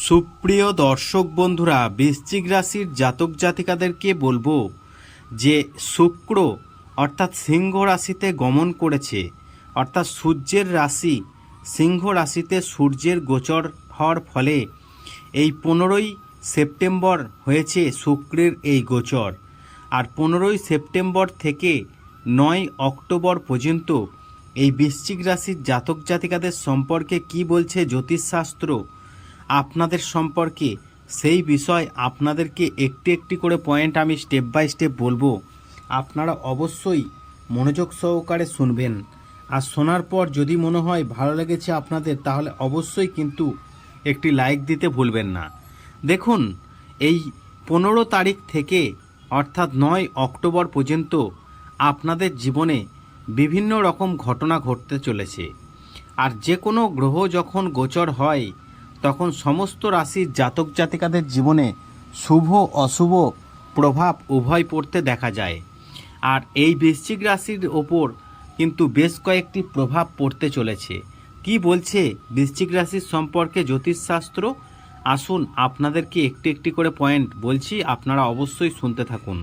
সুপ্রিয় দর্শক বন্ধুরা, বৃশ্চিক রাশির জাতক জাতিকাদেরকে বলব যে শুক্র অর্থাৎ সিংহ রাশিতে গমন করেছে, অর্থাৎ সূর্যের রাশি সিংহ রাশিতে সূর্যের গোচর হওয়ার ফলে এই পনেরোই সেপ্টেম্বর হয়েছে শুক্রের এই গোচর। আর পনেরোই সেপ্টেম্বর থেকে নয় অক্টোবর পর্যন্ত এই বৃশ্চিক রাশির জাতক জাতিকাদের সম্পর্কে কি বলছে জ্যোতিষশাস্ত্র আপনাদের সম্পর্কে, সেই বিষয় আপনাদেরকে একটি একটি করে পয়েন্ট আমি স্টেপ বাই স্টেপ বলব। আপনারা অবশ্যই মনোযোগ সহকারে শুনবেন। আর শোনার পর যদি মনে হয় ভালো লেগেছে আপনাদের, তাহলে অবশ্যই কিন্তু একটি লাইক দিতে ভুলবেন না। দেখুন, এই পনেরো তারিখ থেকে, অর্থাৎ নয় অক্টোবর পর্যন্ত আপনাদের জীবনে বিভিন্ন রকম ঘটনা ঘটতে চলেছে। আর যে কোনো গ্রহ যখন গোচর হয় তখন সমস্ত রাশির জাতক জাতিকাদের জীবনে শুভ, অশুভ প্রভাব উভয় পড়তে দেখা যায়। আর এই বৃশ্চিক রাশির ওপর কিন্তু বেশ কয়েকটি প্রভাব পড়তে চলেছে। কি বলছে বৃশ্চিক রাশির সম্পর্কে জ্যোতিষশাস্ত্র? আসুন আপনাদেরকে একটি একটি করে পয়েন্ট বলছি, আপনারা অবশ্যই শুনতে থাকুন।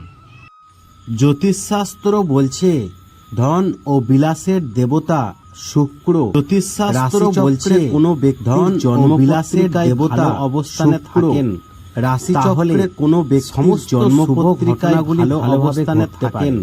জ্যোতিষশাস্ত্র বলছে ধন ও বিলাসের দেবতা শুক্র জ্যোতিষশাস্ত্র বলছে কোনো ব্যক্তি ধন জন্ম বিলাসের দেবতা অবস্থানে থাকেন। রাশি চক্রে কোনো ব্যক্তি সমস্ত জন্ম পত্রিকাগুলি ভালো অবস্থানে থাকেন।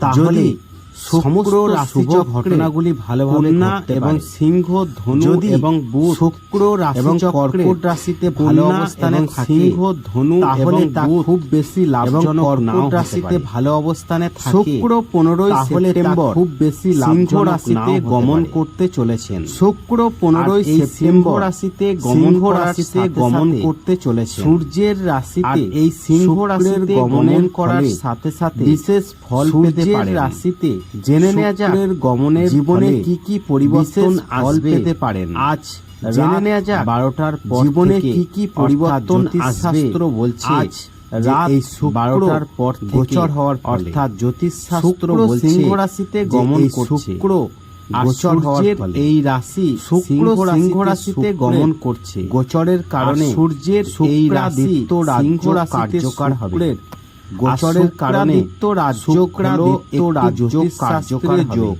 তাহলে সমস্ত শুভ ঘটনাগুলি ভালোভাবে এবং সিংহ ধনু এবং বুধ শুক্র রাশি এবং কর্কট রাশিতে ভালো অবস্থানে সিংহ ধনু তাহলে তা খুব বেশি লাভজনক কর্কট রাশিতে ভালো অবস্থানে থাকে। শুক্র পনেরোই সেপ্টেম্বর খুব বেশি সিংহ রাশিতে গমন করতে চলেছেন। শুক্র পনেরোই সেপ্টেম্বর রাশিতে গমন রাশিতে গমন করতে চলেছে সূর্যের রাশিতে এই সিংহ রাশিতে গমন করার সাথে সাথে বিশেষ ফল পেতে পারে রাশিতে জেনে নেওয়া যাক গমনের জীবনে কি কি পরিবর্তন ফল পেতে পারেন। আজ জেনে নেওয়া যাক বারোটার জীবনে কি কি পরিবর্তন শাস্ত্র বলছে আজ রাত এই বারোটার পর গোচর হওয়ার অর্থাৎ জ্যোতিষ শাস্ত্র বলছে সিংহ রাশিতে গমন করছে। শুক্র গোচর হওয়ার এই রাশি শুক্র সিংহ রাশিতে গমন করছে। গোচরের কারণে সূর্যের এই রাশি তো রাজ্য কার্যকর হবে। গোচরের কারণে রাজ্য কার্যকর যোগ।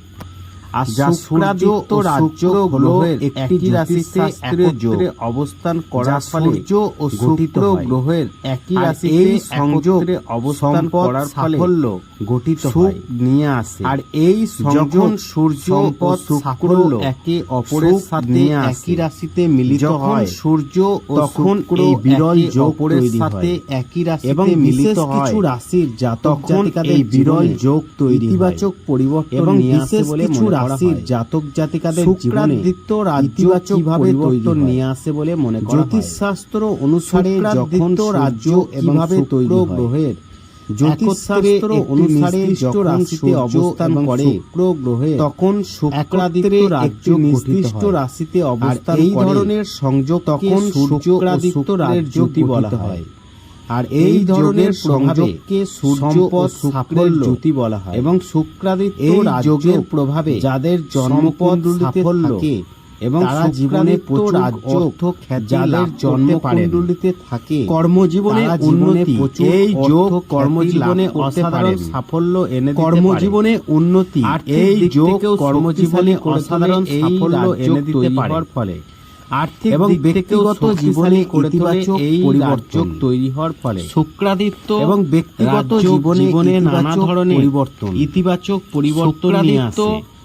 আর যা শুক্রাদিত্য রাজ্য গ্রহের একটি রাশিতে একত্রে অবস্থান করার ফলে সূর্য ও শুক্র গ্রহের একই রাশিতে এই সংযোগে অবস্থান করার সাফল্য গঠিত হয়। নিয়ে আসে। আর এই সংযোগ সূর্য ও শুক্র একে অপরের সাথে একই রাশিতে মিলিত হয় সূর্য ও তখন এই বিরল যোগের সাথে একই রাশিতে এবং মিলিত হয় কিছু রাশির জাতক জাতিকাদের বিরল যোগ তৈরি ইতিবাচক পরিবর্তন এবং বিশেষ কিছু রাশির জাতক জাতিকাদের জীবনে কীভাবে পরিবর্তন নিয়ে আসে বলে মনে করা জ্যোতিষ শাস্ত্র অনুসারে যখন রাজ্য কীভাবে তৈরি গ্রহের জ্যোতিষশাস্ত্র অনুসারে যখন অবস্থান করে শুক্র গ্রহে তখন শুক্রাদিত্য রাজ্য নির্দিষ্ট রাশিতে অবস্থান এই ধরনের সংযোগ তখন শুক্রাদিত্য রাজ্য বলা হয়। আর এই ধরনের সংযোগকে সূর্য ও শুক্রের জ্যোতি বলা হয়। এবং শুক্রাদিত্য এই যোগের প্রভাবে যাদের জন্মপদ সাফল্য এবং তারা জীবনে প্রচুর অর্থ যাদের জন্মকুণ্ডলিতে থাকে কর্মজীবনে উন্নতি এই যোগ কর্মজীবনে অসাধারণ সাফল্য এনে কর্মজীবনে উন্নতি আর এই যোগ কর্মজীবনে অসাধারণ সাফল্য এনে দিতে পারে। ফলে। আর্থিক এবং ব্যক্তিগত জীবনে ইতিবাচক পরিবর্তন। তৈরি হওয়ার ফলে। শুক্রাদিত্য এবং ব্যক্তিগত জীবনে নানা ধরনের পরিবর্তন। ইতিবাচক পরিবর্তন নিয়ে আসে।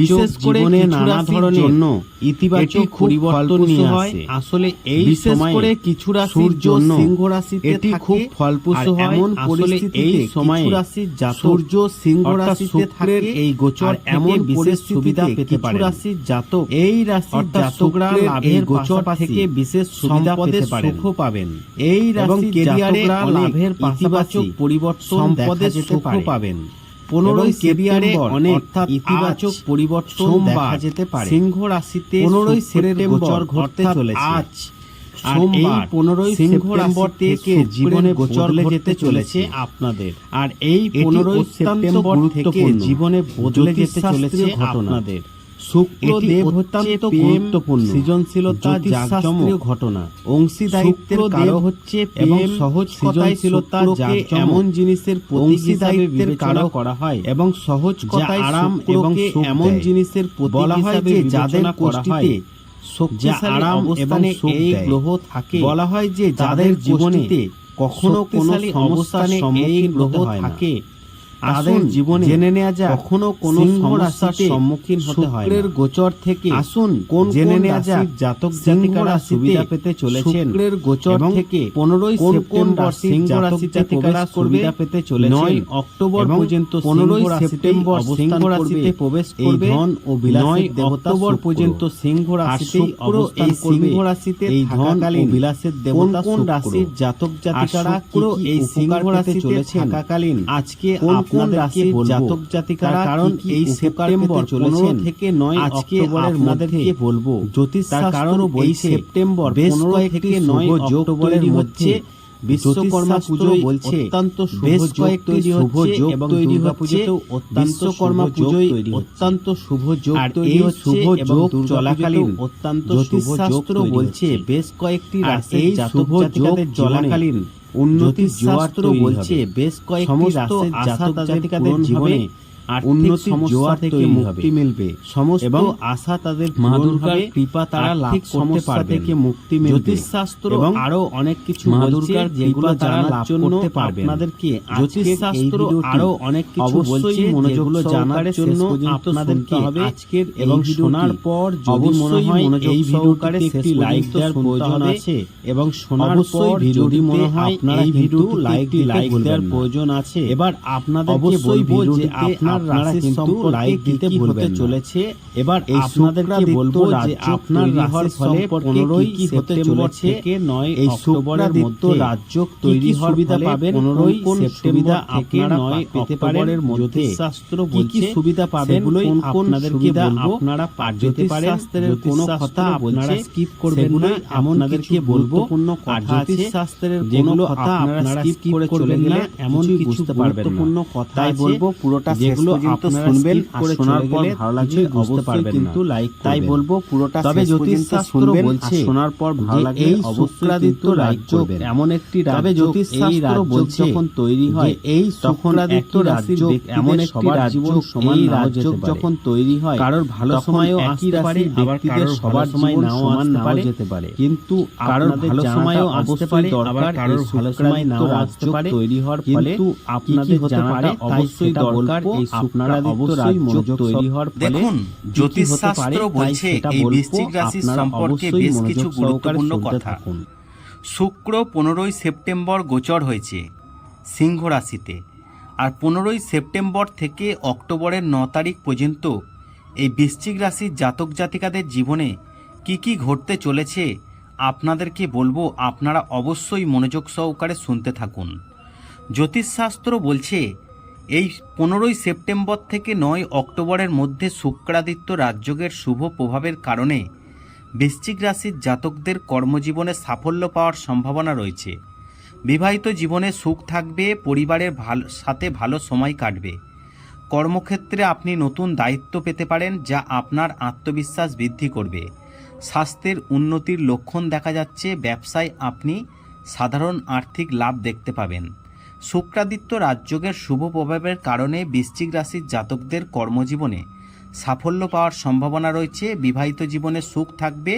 বিশেষ করে নানা ধরনের জন্য ইতিবাচক পরিবর্তন নিয়ে আসে। আসলে এই বিশেষ কিছু রাশির জন্য সিংহ রাশিতে এটি খুব ফলপ্রসূ হয়। এমন পরিস্থিতি এই সময় রাশির সূর্য সিংহ রাশিতে থাকে এই গোচর এমন বিশেষ সুবিধা পেতে পারে রাশির জাতক এই রাশির জাতকরা লাভের গোচর থেকে বিশেষ সুবিধা পেতে সুখ পাবেন। এই রাশির জাতকরা লাভের পাশাপাশি পরিবর্তন সম্পদের সুখ পাবেন। পনেরোই কেরিয়ারে অনেক ইতিবাচক পরিবর্তন দেখা যেতে পারে। সিংহ রাশিতে পনেরোই সেপ্টেম্বর ঘটতে চলেছে। আজ সোমবার পনেরোই সিংহ রাশি থেকে জীবনে গোচর যেতে চলেছে আপনাদের। আর এই পনেরোই সেপ্টেম্বর থেকে জীবনে বদলে যেতে চলেছে আপনাদের। শুক্রদেব অত্যন্ত গুরুত্বপূর্ণ সৃজনশীলতা ঘটনা। অংশীদারিত্বের হচ্ছে এবং সহজ সৃজনশীলতা, এমন জিনিসের অংশীদারিত্বের করা হয় এবং সহজ কথায় আরাম এবং এমন জিনিসের বলা হয় যে যাদের করা হয় যা আরাম এবং এই গ্রহ থাকে বলা হয় যে যাদের জীবনে কখনো কোনো এই সম্মুখীন গ্রহ হতে হয় না। থাকে। তাদের জীবনে জেনে নেওয়া যাক কখনো কোনো সমস্যার সম্মুখীন হতে হয় শুক্রের গোচর থেকে আসুন কোন জেনে নেওয়া রাশির জাতক জাতিকারা সুবিধা পেতে চলেছেন শুক্রের গোচর থেকে পনেরোই সেপ্টেম্বর সিংহ রাশিতে জাতিকারা সুবিধা পেতে চলেছেন। নয় অক্টোবর পর্যন্ত পনেরোই রাশিতে সেপ্টেম্বর সিংহ রাশিতে প্রবেশ এই করবে। ধন ও বিলাসের দেবতা অক্টোবর। পর্যন্ত সিংহ শুক্র অবস্থান এই করবে। সিংহ রাশিতে এই ধন ও থাকাকালীন বিলাসের দেবতা কোন। রাশির জাতক জাতিকারা এই সিংহ রাশিতে চলেছেন? থাকাকালীন আজকে কোন আপনাদেরকে বলব। জাতক জাতিকারা কারণ এই সেপ্টেম্বর পেতে চলেছেন? থেকে নয় আজকে আপনাদেরকে মধ্যে বলব? জ্যোতিষ তার কারণ ওই এই সেপ্টেম্বর বেশ থেকে নয় অক্টোবরের মধ্যে হচ্ছে। বিশ্বকর্মা পুজোয় বলছে অত্যন্ত শুভ বেশ যোগ তৈরি হচ্ছে এবং দুর্গা পুজোতেও অত্যন্ত শুভ পুজোয় অত্যন্ত শুভ যোগ তৈরি হচ্ছে শুভ এবং যোগ চলাকালীন অত্যন্ত শুভ যোগ বলছে বেশ কয়েকটি জাতক শুভ যোগ চলাকালীন উন্নতির শাস্ত্র বলছে বেশ কয়েকটি রাশির জাতক জাতিকাদের জীবনে সমস্যা জোয়ার থেকে মুক্তি মিলবে। সমস্ত এবং আশা তাদের মা দুর্গার। কৃপা তারা লাভ করতে পারবেন থেকে মুক্তি মিলবে। জ্যোতিষশাস্ত্র এবং আরও অনেক কিছু মা দুর্গার যেগুলো জানার লাভ জন্য করতে পারবেন আপনাদেরকে জ্যোতিষশাস্ত্র আরও অনেক কিছু বলছে মনোযোগ জানার জন্য আপনাদেরকে হবে। আজকের এবং শোনার পর যদি মনে হয় এই সহকারে একটি লাইক দেওয়ার প্রয়োজন আছে এবং শোনার পর যদি মনে হয় আপনারা এই কিন্তু লাইক লাইক দেওয়ার প্রয়োজন আছে এবার অবশ্যই বলব যে আপনার আপনারা কিন্তু লাইক দিতে না। চলেছে। এবার এই আপনাদেরকে বলব যে আপনার হওয়ার ফলে পনেরোই কি হতে চলেছে নয় এই অক্টোবরের মধ্যে রাজ্য তৈরি সুবিধা পাবেন পনেরোই সেপ্টেম্বর আপনারা নয় পেতে পারেন মধ্যে কি বলছে সুবিধা পাবেন কোন কোন সুবিধা আপনারা পেতে পারেন কোনো কথা আপনারা স্কিপ করবেন না এমন আপনাদেরকে বলব। গুরুত্বপূর্ণ কথা আছে কোনো যেগুলো কথা আপনারা স্কিপ করে চলে গেলে এমন কিছু বুঝতে পারবেন না। কথা বলব পুরোটা শেষ। আপনারা শুনবেন আর শোনার পর ভালো লাগলে বুঝতে পারবেন কিন্তু লাইক তাই বলব পুরোটা তবে জ্যোতিষশাস্ত্র বলছে শোনার পর ভালো লাগলে এই শুক্রাদিত্য রাজ্য এমন একটি তবে জ্যোতিষশাস্ত্র বলছে যখন তৈরি হয় এই শুক্রাদিত্য রাজ্য এমন একটি রাজ্য সমান রাজ্য যখন তৈরি হয় কারোর ভালো সময়ও একই রাশির ব্যক্তিদের সবার সময় নাও সমান নাও যেতে পারে। কিন্তু কারোর ভালো সময়ও আসতে পারে দরকার কারোর ভালো সময় নাও আসতে পারে। তৈরি হওয়ার ফলে কিন্তু আপনাদের জানাটা পারে অবশ্যই দরকার এই আপনারা অবশ্যই মনোযোগ তৈরি হওয়ার ফলে জ্যোতিষশাস্ত্র বলছে এই। বৃশ্চিক সম্পর্কে বেশ কিছু গুরুত্বপূর্ণ কথা। শুক্র পনেরোই সেপ্টেম্বর গোচর হয়েছে সিংহ রাশিতে আর পনেরোই সেপ্টেম্বর থেকে অক্টোবরের ন তারিখ পর্যন্ত এই বৃশ্চিক রাশির জাতক জাতিকাদের জীবনে কি কি ঘটতে চলেছে আপনাদেরকে বলব আপনারা অবশ্যই মনোযোগ সহকারে শুনতে থাকুন জ্যোতিষশাস্ত্র বলছে এই পনেরোই সেপ্টেম্বর থেকে নয় অক্টোবরের মধ্যে শুক্রাদিত্য রাজযোগের শুভ প্রভাবের কারণে বৃশ্চিক রাশির জাতকদের কর্মজীবনে সাফল্য পাওয়ার সম্ভাবনা রয়েছে। বিবাহিত জীবনে সুখ থাকবে, পরিবারের ভালো, সাথে ভালো সময় কাটবে। কর্মক্ষেত্রে আপনি নতুন দায়িত্ব পেতে পারেন, যা আপনার আত্মবিশ্বাস বৃদ্ধি করবে। স্বাস্থ্যের উন্নতির লক্ষণ দেখা যাচ্ছে, ব্যবসায় আপনি সাধারণ আর্থিক লাভ দেখতে পাবেন। শুক্রাদিত্য রাজযোগের শুভ প্রভাবের কারণে বৃশ্চিক রাশির জাতকদের কর্মজীবনে সাফল্য পাওয়ার সম্ভাবনা রয়েছে। বিবাহিত জীবনে সুখ থাকবে,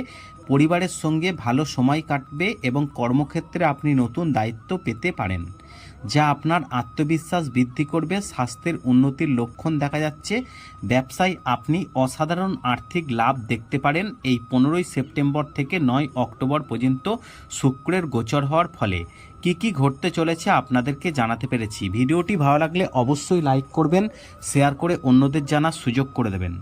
পরিবারের সঙ্গে ভালো সময় কাটবে এবং কর্মক্ষেত্রে আপনি নতুন দায়িত্ব পেতে পারেন, যা আপনার আত্মবিশ্বাস বৃদ্ধি করবে, স্বাস্থ্যের উন্নতির লক্ষণ দেখা যাচ্ছে। ব্যবসায় আপনি অসাধারণ আর্থিক লাভ দেখতে পারেন। এই পনেরোই সেপ্টেম্বর থেকে নয় অক্টোবর পর্যন্ত শুক্রের গোচর হওয়ার ফলে কি কি ঘটতে চলেছে আপনাদেরকে জানাতে পেরেছি। ভিডিওটি ভালো লাগলে অবশ্যই লাইক করবেন শেয়ার করে অন্যদের জানার সুযোগ করে দেবেন।